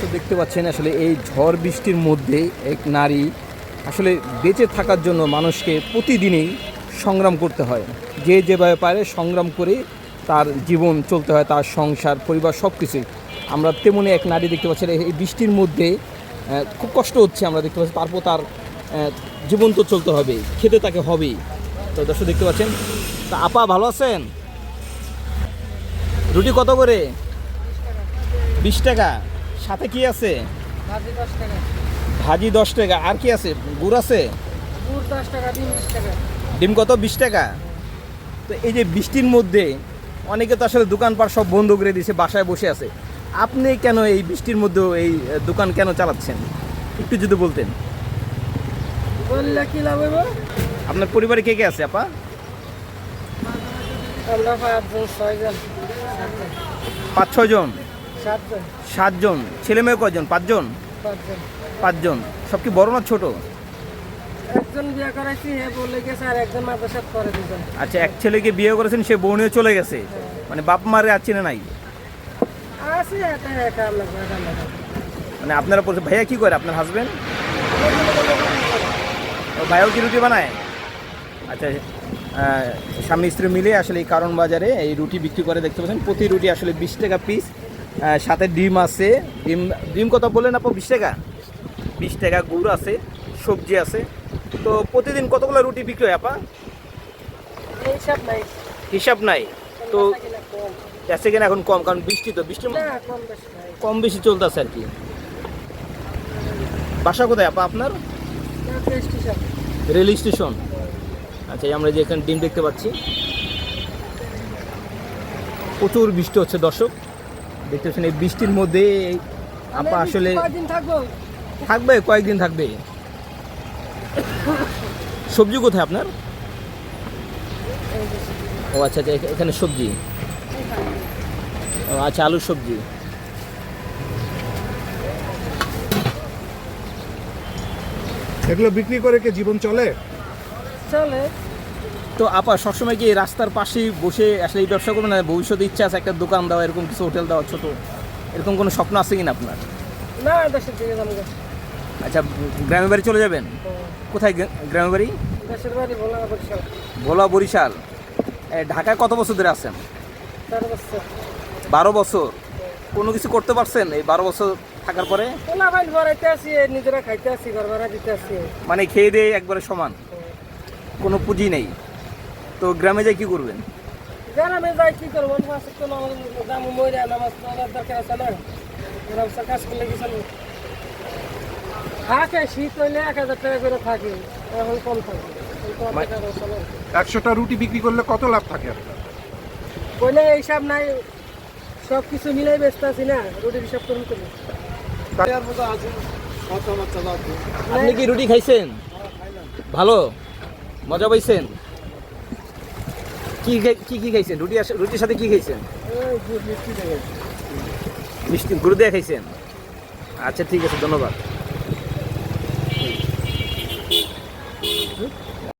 দর্শক দেখতে পাচ্ছেন, আসলে এই ঝড় বৃষ্টির মধ্যে এক নারী আসলে বেঁচে থাকার জন্য মানুষকে প্রতিদিনই সংগ্রাম করতে হয়। যে যেভাবে পারে সংগ্রাম করে তার জীবন চলতে হয়, তার সংসার, পরিবার সব কিছুই আমরা তেমনি এক নারী দেখতে পাচ্ছি, এই বৃষ্টির মধ্যে খুব কষ্ট হচ্ছে আমরা দেখতে পাচ্ছি, তারপর তার জীবন তো চলতে হবে, খেতে তাকে হবেই। তো দর্শক দেখতে পাচ্ছেন, তা আপা ভালো আছেন? রুটি কত করে? বিশ টাকা। সাথে কি আছে? ভাজি দশ টাকা। আর কি আছে? গুড় আছে? টাকা ডিম কত? বিশ টাকা। তো এই যে বৃষ্টির মধ্যে অনেকে তো আসলে দোকানপাট সব বন্ধ করে দিয়েছে বাসায় বসে আছে। আপনি কেন এই বৃষ্টির মধ্যে এই দোকান কেন চালাচ্ছেন? একটু যদি বলতেন। বললে কি লাভ হইব? আপনার পরিবারে কে কে আছে আপা? পাঁচ ছজন সাতজন। ছেলে মেয়ে কয়জন? পাঁচজন? পাঁচজন। সব কি বড় না ছোট? একজন বিয়ে করাইছি হে বলে গেছে আর একজন মাদ্রাসাত করে দুজন। আচ্ছা এক ছেলেকে বিয়ে করেছেন সে বউ নিয়ে চলে গেছে। মানে বাপ মারে আর চিনে নাই? আছে এটা একা মানে আপনারা ভাইয়া কি করে? আপনার হাজবেন্ড ও ভাইও কি রুটি বানায়? আচ্ছা স্বামী স্ত্রী মিলে আসলে এই কারণ বাজারে এই রুটি বিক্রি করে দেখতে পাচ্ছেন। প্রতি রুটি আসলে বিশ টাকা পিস সাথে ডিম আছে। ডিম ডিম কথা বললেন আপু? বিশ টাকা? বিশ টাকা গুড় আছে সবজি আছে। তো প্রতিদিন কতগুলো রুটি বিক্রি হয় আপা? এইসব নাই। হিসাব নাই। তো না কিনা এখন কম কারণ বৃষ্টি তো বৃষ্টির না কম বেশি চলতেছে আর কি। বাসা কোথায় আপা আপনার? হিসাব রেল স্টেশন। আচ্ছা আমরা যে এখানে ডিম দেখতে পাচ্ছি। প্রচুর বৃষ্টি হচ্ছে দর্শক। দেখতে পাচ্ছেন এই বৃষ্টির মধ্যে এই আপা আসলে থাকবে? কয়েকদিন থাকবে। সবজি কোথায় আপনার? ও আচ্ছা আচ্ছা এখানে সবজি। ও আচ্ছা আলুর সবজি। এগুলো বিক্রি করে কি জীবন চলে? চলে। তো আপা সবসময় কি রাস্তার পাশেই বসে আসলে এই ব্যবসা করবেন? না ভবিষ্যতে ইচ্ছা আছে একটা দোকান দেওয়া এরকম কিছু হোটেল দেওয়া ছোট? এরকম কোনো স্বপ্ন আছে কিনা আপনার? না দেশের দিকে যাব আচ্ছা গ্রামের বাড়ি চলে যাবেন? কোথায় গে- গ্রামের বাড়ি? দেশের বাড়ি ভোলা বরিশাল। ভোলা বরিশাল। ঢাকায় কত বছর ধরে আছেন? বারো বছর। কোনো কিছু করতে পারছেন এই বারো বছর থাকার পরে? নিজেরা খাইতে আসি ঘর ভাড়া দিতে আসি মানে খেয়ে দিয়ে একবারে সমান? কোনো পুঁজি নেই? তো গ্রামে যাই কি করবেন? গ্রামে যাই কি করব? নামাজ দরকার আছে না? কাজ করলে কি চলবে? থাকে শীত হইলে এক হাজার টাকা করে থাকে এখন কম থাকে। একশোটা রুটি বিক্রি করলে কত লাভ থাকে আপনার? কইলে এইসব নাই সব কিছু মিলাই ব্যস্ত আছি না রুটির হিসাব করুন তুমি আপনি কি রুটি খাইছেন? ভালো? মজা পাইছেন? কি কি কি খাইছেন? রুটি রুটির সাথে কি খাইছেন? মিষ্টি গুরু দিয়ে আচ্ছা ঠিক আছে, ধন্যবাদ।